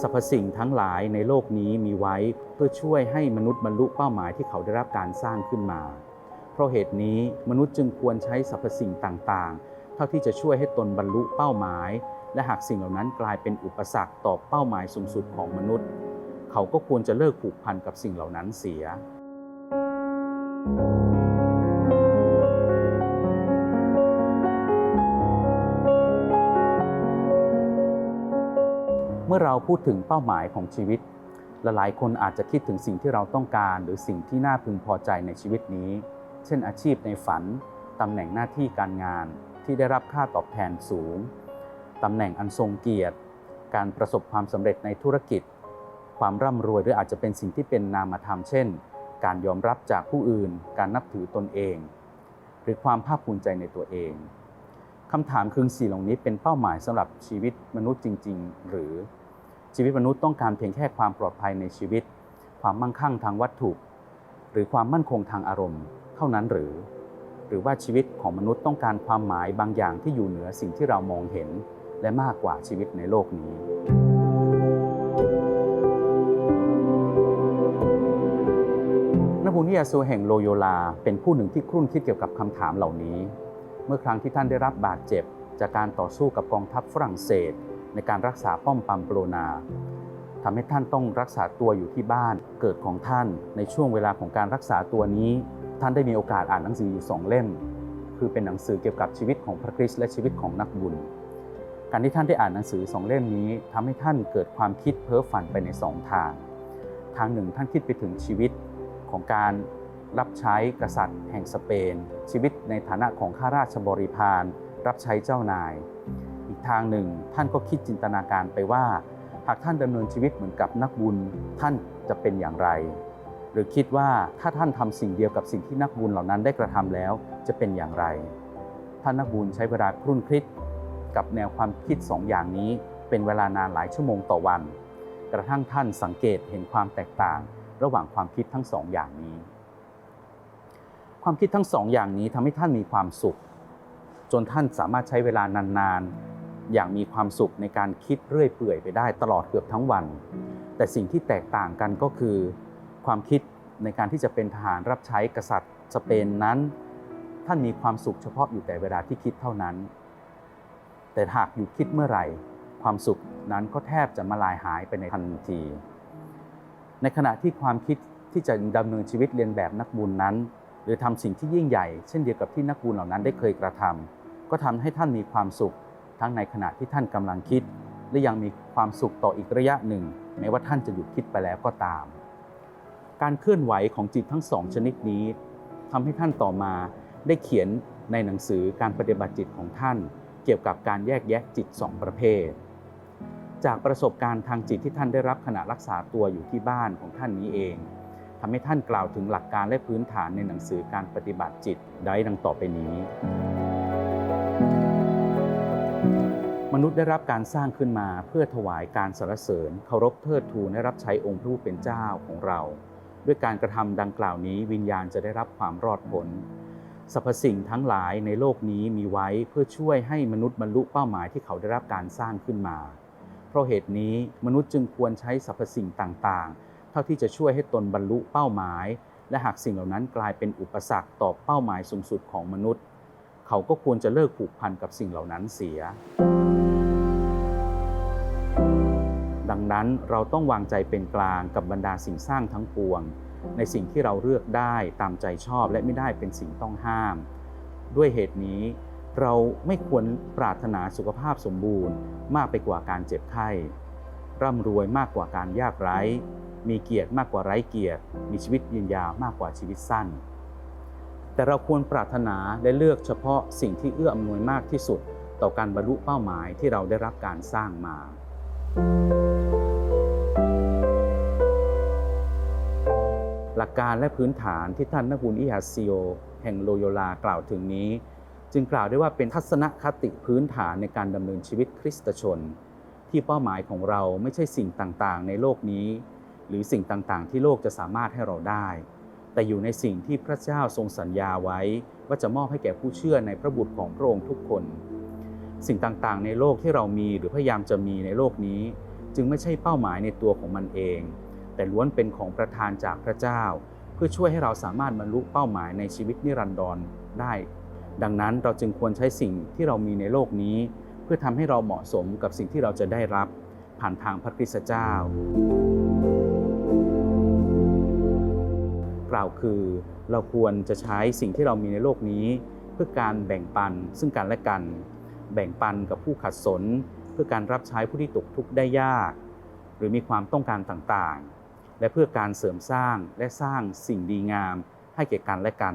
สรรพสิ่งทั้งหลายในโลกนี้มีไว้เพื่อช่วยให้มนุษย์บรรลุเป้าหมายที่เขาได้รับการสร้างขึ้นมา เพราะเหตุนี้มนุษย์จึงควรใช้สรรพสิ่งต่างๆ เท่าที่จะช่วยให้ตนบรรลุเป้าหมาย และหากสิ่งเหล่านั้นกลายเป็นอุปสรรคต่อเป้าหมายสูงสุดของมนุษย์ เขาก็ควรจะเลิกผูกพันกับสิ่งเหล่านั้นเสีย เมื่อเราพูดถึงเป้าหมายของชีวิต หลายๆคนอาจจะคิดถึงสิ่งที่เราต้องการ หรือสิ่งที่น่าพึงพอใจในชีวิตนี้ เช่นอาชีพในฝัน ตำแหน่งหน้าที่การงานที่ได้รับค่าตอบแทนสูง ตำแหน่งอันทรงเกียรติ การประสบความสำเร็จในธุรกิจ ความร่ำรวยหรืออาจจะเป็นสิ่งที่เป็นนามธรรม เช่น การยอมรับจากผู้อื่น การนับถือตนเอง หรือความภาคภูมิใจในตัวเองคำถามคือสิ่งเหล่านี้เป็นเป้าหมายสำหรับชีวิตมนุษย์จริง ๆ หรือ ชีวิตมนุษย์ต้องการเพียงแค่ความปลอดภัยในชีวิต ความมั่งคั่งทางวัตถุ หรือความมั่นคงทางอารมณ์ เท่านั้นหรือ หรือว่าชีวิตของมนุษย์ต้องการความหมายบางอย่างที่อยู่เหนือสิ่งที่เรามองเห็น และมากกว่าชีวิตในโลกนี้นบุญนิยาซูแห่งโลโยลา เป็นผู้หนึ่งที่ครุ่นคิดเกี่ยวกับคำถามเหล่านี้ เมื่อครั้งที่ท่านได้รับบาดเจ็บ จากการต่อสู้กับกองทัพฝรั่งเศส ในการรักษาป้อมปัมโปรนาทำให้ท่านต้องรักษาตัวอยู่ที่บ้านเกิดของท่าน ในช่วงเวลาของการรักษาตัวนี้ ท่านได้มีโอกาสอ่านหนังสืออยู่สองเล่ม คือเป็นหนังสือเกี่ยวกับชีวิตของพระคริสต์และชีวิตของนักบุญ การที่ท่านได้อ่านหนังสือสองเล่มนี้ทำให้ท่านเกิดความคิดเพ้อฝันไปในสองทาง ทางหนึ่งท่านคิดไปถึงชีวิตของการรับใช้กษัตริย์แห่งสเปน ชีวิตในฐานะของข้าราชบริพารรับใช้เจ้านาย ทางหนึ่ง ท่านก็คิดจินตนาการไปว่า หากท่านดำเนินชีวิตเหมือนกับนักบุญ ท่านจะเป็นอย่างไร หรือคิดว่าถ้าท่านทำสิ่งเดียวกับสิ่งที่นักบุญเหล่านั้นได้กระทำแล้วจะเป็นอย่างไร ท่านนักบุญใช้เวลาครุ่นคิดกับแนวความคิดสองอย่างนี้ เป็นเวลานานหลายชั่วโมงต่อวัน กระทั่งท่านสังเกตเห็นความแตกต่าง ระหว่างความคิดทั้งสองอย่างนี้ ความคิดทั้งสองอย่างนี้ทำให้ท่านมีความสุขจนท่านสามารถใช้เวลานาน อย่างมีความสุขในการคิดเรื่อยเปื่อยไปได้ตลอดเกือบทั้งวัน แต่สิ่งที่แตกต่างกันก็คือ ความคิดในการที่จะเป็นทหารรับใช้กษัตริย์สเปนนั้น ท่านมีความสุขเฉพาะอยู่แต่เวลาที่คิดเท่านั้น แต่หากหยุดคิดเมื่อไหร่ ความสุขนั้นก็แทบจะมาลายหายไปในทันที ในขณะที่ความคิดที่จะดำเนินชีวิตเรียนแบบนักบุญนั้น หรือทำสิ่งที่ยิ่งใหญ่ เช่นเดียวกับที่นักบุญเหล่านั้นได้เคยกระทำก็ทำให้ท่านมีความสุข ทั้งในขณะที่ท่านกำลังคิด และยังมีความสุขต่ออีกระยะหนึ่ง แม้ว่าท่านจะหยุดคิดไปแล้วก็ตาม การเคลื่อนไหวของจิตทั้งสองชนิดนี้ทำให้ท่านต่อมาได้เขียนในหนังสือการปฏิบัติจิตของท่าน เกี่ยวกับการแยกแยะจิตสองประเภท จากประสบการณ์ทางจิตที่ท่านได้รับขณะรักษาตัวอยู่ที่บ้านของท่านนี้เองทำให้ท่านกล่าวถึงหลักการและพื้นฐานในหนังสือการปฏิบัติจิตได้ดังต่อไปนี้ มนุษย์ได้รับการสร้างขึ้นมาเพื่อถวายการสรรเสริญเคารพเทิดทูนและรับใช้องค์พระผู้เป็นเจ้าของเรา ด้วยการกระทำดังกล่าวนี้วิญญาณจะได้รับความรอดพ้นสรรพสิ่งทั้งหลายในโลกนี้มีไว้เพื่อช่วยให้มนุษย์บรรลุเป้าหมายที่เขาได้รับการสร้างขึ้นมา เพราะเหตุนี้มนุษย์จึงควรใช้สรรพสิ่งต่างๆ เท่าที่จะช่วยให้ตนบรรลุเป้าหมาย และหากสิ่งเหล่านั้นกลายเป็นอุปสรรคต่อเป้าหมายสูงสุดของมนุษย์ เขาก็ควรจะเลิกผูกพันกับสิ่งเหล่านั้นเสีย ดังนั้นเราต้องวางใจเป็นกลางกับบรรดาสิ่งสร้างทั้งปวง ในสิ่งที่เราเลือกได้ตามใจชอบและไม่ได้เป็นสิ่งต้องห้าม ด้วยเหตุนี้ เราไม่ควรปรารถนาสุขภาพสมบูรณ์ มากไปกว่าการเจ็บไข้ ร่ำรวยมากกว่าการยากไร้ มีเกียรติมากกว่าไร้เกียรติ มีชีวิตยืนยาวมากกว่าชีวิตสั้น แต่เราควรปรารถนาและเลือกเฉพาะสิ่งที่เอื้ออำนวยมากที่สุด ต่อการบรรลุเป้าหมายที่เราได้รับการสร้างมาห ลักการและพื้นฐานที่ท่านนักบุญอิฮาซิโอแห่งโลโยลากล่าวถึงนี้ จึงกล่าวได้ว่าเป็นทัศนคติพื้นฐานในการดำเนินชีวิตคริสตชน ที่เป้าหมายของเราไม่ใช่สิ่งต่างๆ ในโลกนี้ หรือสิ่งต่างๆ ที่โลกจะสามารถให้เราได้ แต่อยู่ในสิ่งที่พระเจ้าทรงสัญญาไว้ ว่าจะมอบให้แก่ผู้เชื่อในพระบุตรของพระองค์ทุกคน สิ่งต่างๆ ในโลกที่เรามีหรือพยายามจะมีในโลกนี้ จึงไม่ใช่เป้าหมายในตัวของมันเอง แต่ล้วนเป็นของประทานจากพระเจ้า เพื่อช่วยให้เราสามารถบรรลุเป้าหมายในชีวิตนิรันดรได้ ดังนั้นเราจึงควรใช้สิ่งที่เรามีในโลกนี้ เพื่อทำให้เราเหมาะสมกับสิ่งที่เราจะได้รับ ผ่านทางพระคริสตเจ้ากล่าวคือเราควรจะใช้สิ่งที่เรามีในโลกนี้ เพื่อการแบ่งปันซึ่งกันและกัน แบ่งปันกับผู้ขัดสน เพื่อการรับใช้ผู้ที่ตกทุกข์ได้ยาก หรือมีความต้องการต่างๆ และเพื่อการเสริมสร้างและสร้างสิ่งดีงาม ให้แก่กันและกัน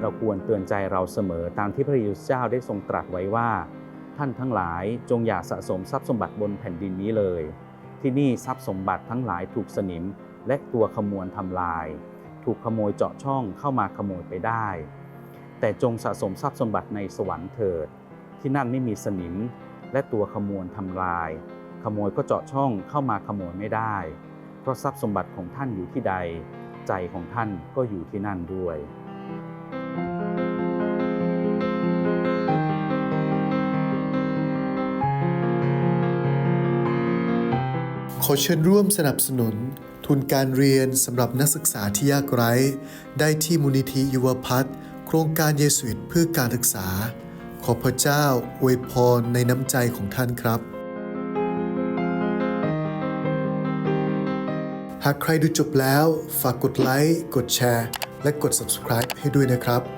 เราควรเตือนใจเราเสมอตามที่พระเยซูเจ้าได้ทรงตรัสไว้ว่า ท่านทั้งหลายจงอย่าสะสมทรัพย์สมบัติบนแผ่นดินนี้เลย ที่นี่ทรัพย์สมบัติทั้งหลายถูกสนิมและตัวขมวนทำลาย ถูกขโมยเจาะช่องเข้ามาขโมยไปได้ แต่จงสะสมทรัพย์สมบัติในสวรรค์เถิด ที่นั่นไม่มีสนิม และตัวขโมยทำลาย ขโมยก็เจาะช่องเข้ามาขโมยไม่ได้ เพราะทรัพย์สมบัติของท่านอยู่ที่ใด ใจของท่านก็อยู่ที่นั่นด้วยขอเชิญร่วมสนับสนุนทุนการเรียนสำหรับนักศึกษาที่ยากไร้ ได้ที่มูลนิธิยุวพัฒน์โครงการเยสุิตเพื่อการศึกษา ขอพระเจ้าอวยพรในน้ำใจของท่านครับ หากใครดูจบแล้วฝากกดไลค์ กดแชร์ และกด subscribe ให้ด้วยนะครับ